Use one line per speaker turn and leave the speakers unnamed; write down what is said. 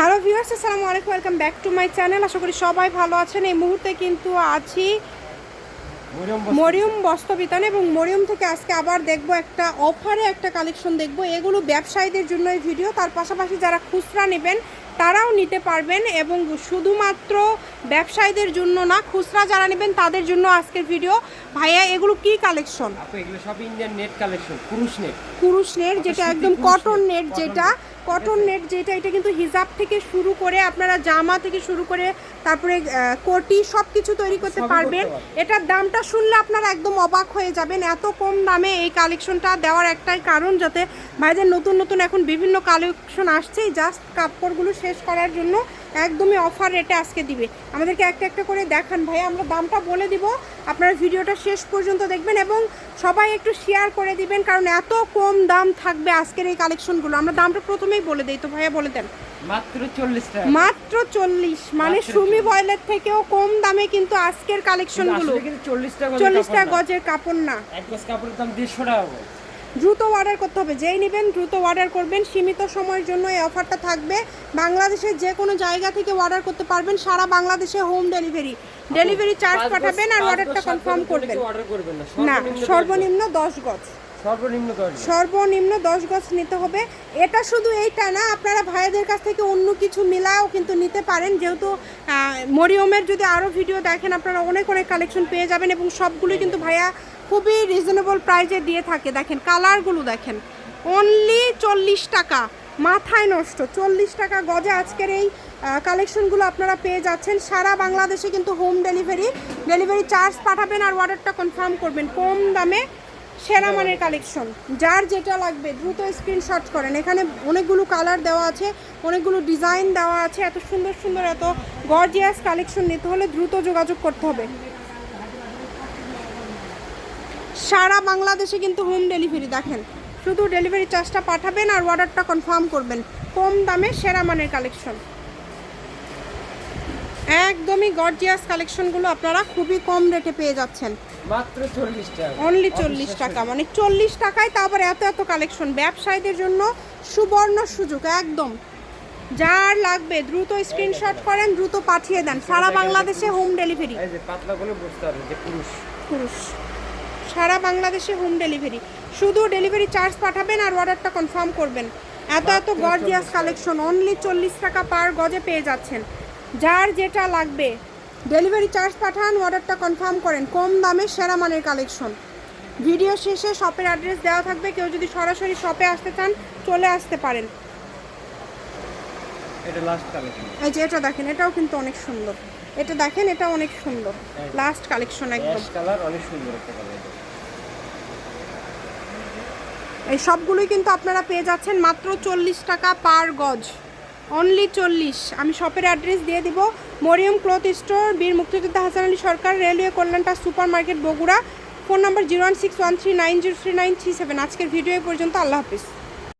Hello viewers আসসালামু আলাইকুম welcome back to my channel. আশা করি সবাই ভালো আছেন। এই মুহূর্তে কিন্তু আছি মরিয়ম বস্ত্রবিতান এবং মরিয়ম থেকে আজকে আবার দেখব একটা অফারে একটা কালেকশন দেখব। এগুলো ব্যবসায়ীদের জন্য এই ভিডিও। তার পাশাপাশি যারা খুচরা নেবেন তারাও নিতে পারবেন এবং শুধুমাত্র ব্যবসায়ীদের জন্য না খুচরা যারা নেবেন তাদের জন্য আজকের ভিডিও ভাইয়া এগুলো কি কালেকশন
এগুলো সব ইন্ডিয়ান নেট কালেকশন পুরুষ নেট
কুরুশ নেট যেটা একদম কটন
নেট,
নেট যেটা। কটন নেট যেটা এটা কিন্তু হিজাব থেকে শুরু করে আপনারা জামা থেকে শুরু করে তারপরে কোটি সব কিছু তৈরি করতে পারবেন। এটার দামটা শুনলে আপনারা একদম অবাক হয়ে যাবেন এত কম দামে এই কালেকশনটা দেওয়ার একটাই কারণ যাতে ভাইদের নতুন নতুন এখন বিভিন্ন কালেকশন আসছে জাস্ট কাপড়গুলো শেষ করার জন্য একদমই অফার রেটে আজকে দিবে। আমাদেরকে একটা একটা করে দেখান ভাই আমরা দামটা বলে দিব। আপনারা ভিডিওটা শেষ পর্যন্ত দেখবেন এবং সবাই একটু শেয়ার করে দিবেন কারণ এত কম দাম থাকবে আজকের এই কালেকশনগুলো আমরা দামটা প্রথমেই বলে দিই তো ভাইয়া বলে দেন।
মাত্র চল্লিশ
মাত্র চল্লিশ মানে সুমি
40
বয়েলের থেকেও কম দামে কিন্তু আজকের কালেকশনগুলো
আসলে কিন্তু চল্লিশ টাকা গজের কাপড় না।
গজের কাপড় না।
এক গজ কাপড়ের দাম দেড়শো টাকা।
দ্রুত অর্ডার করতে হবে। যেই নেবেন দ্রুত অর্ডার করবেন। সীমিত সময়ের জন্য এই অফারটা থাকবে। বাংলাদেশের যে কোনো জায়গা থেকে অর্ডার করতে পারবেন। সারা বাংলাদেশে হোম ডেলিভারি ডেলিভারি চার্জ পাঠাবেন আর অর্ডারটা কনফার্ম করবেন।
না। সর্বনিম্ন দশ গজ।
সর্বনিম্ন দশ গজ। নিতে হবে। এটা শুধু এইটা না আপনারা ভাইয়াদের কাছ থেকে অন্য কিছু মিলাও কিন্তু নিতে পারেন। যেহেতু মরিয়মের যদি আরও ভিডিও দেখেন আপনারা অনেক অনেক কালেকশন পেয়ে যাবেন এবং সবগুলোই কিন্তু ভাইয়া খুবই রিজনেবল প্রাইজে দিয়ে থাকে। দেখেন কালারগুলো দেখেন। অনলি চল্লিশ টাকা, মাথায় নষ্ট। চল্লিশ টাকা গজে আজকের এই কালেকশনগুলো আপনারা পেয়ে যাচ্ছেন। সারা বাংলাদেশে কিন্তু হোম ডেলিভারি ডেলিভারি চার্জ পাঠাবেন আর অর্ডারটা কনফার্ম করবেন। কম দামে সেরা মানের কালেকশন যার যেটা লাগবে, দ্রুত স্ক্রিনশট করেন। এখানে অনেকগুলো কালার দেওয়া আছে, অনেকগুলো ডিজাইন দেওয়া আছে। এত সুন্দর সুন্দর, এত গর্জিয়াস কালেকশন নিতে হলে দ্রুত যোগাযোগ করতে হবে। সারা বাংলাদেশে কিন্তু হোম ডেলিভারি দেখেন। শুধু ডেলিভারি চার্জটা পাঠাবেন আর অর্ডারটা কনফার্ম করবেন। কম দামে সেরা মানের কালেকশন একদমই গর্জিয়াস কালেকশনগুলো আপনারা খুবই কম রেটে পেয়ে যাচ্ছেন।
মাত্র চল্লিশ টাকা।
অনলি চল্লিশ টাকা। মানে চল্লিশ টাকায় তারপর এত এত কালেকশন ব্যবসায়ীদের জন্য সুবর্ণ সুযোগ একদম। যার লাগবে দ্রুত স্ক্রিনশট করেন দ্রুত পাঠিয়ে দেন। সারা বাংলাদেশে হোম ডেলিভারি
পাতলা করে বুঝতে যে পুরুষ।
পুরুষ। সারা বাংলাদেশে হোম ডেলিভারি শুধু ডেলিভারি চার্জ পাঠাবেন আর অর্ডারটা কনফার্ম করবেন। এত এত গর্জিয়াস কালেকশন অনলি চল্লিশ টাকা পার গজে পেয়ে যাচ্ছেন। যার যেটা লাগবে ডেলিভারি চার্জ পাঠান অর্ডারটা কনফার্ম করেন। কম দামে সেরা মানের কালেকশন ভিডিও শেষে শপের অ্যাড্রেস দেওয়া থাকবে। কেউ যদি সরাসরি শপে আসতে চান চলে আসতে পারেন।
এটা
এই যে এটা দেখেন এটাও কিন্তু অনেক সুন্দর। এটা দেখেন এটা অনেক সুন্দর। লাস্ট কালেকশন একদম।
কালার অনেক সুন্দর একটা কালার
এই সবগুলোই কিন্তু আপনারা পেয়ে যাচ্ছেন মাত্র চল্লিশ টাকা পার গজ। অনলি চল্লিশ। আমি শপের অ্যাড্রেস দিয়ে দিব। মরিয়ম ক্লথ স্টোর, বীর মুক্তিযোদ্ধা Hasan Ali Sarkar, railway কল্যাণটা super market Bogura. Phone number zero one six one three nine zero three nine three seven আজকের ভিডিও পর্যন্ত। আল্লাহ হাফিজ।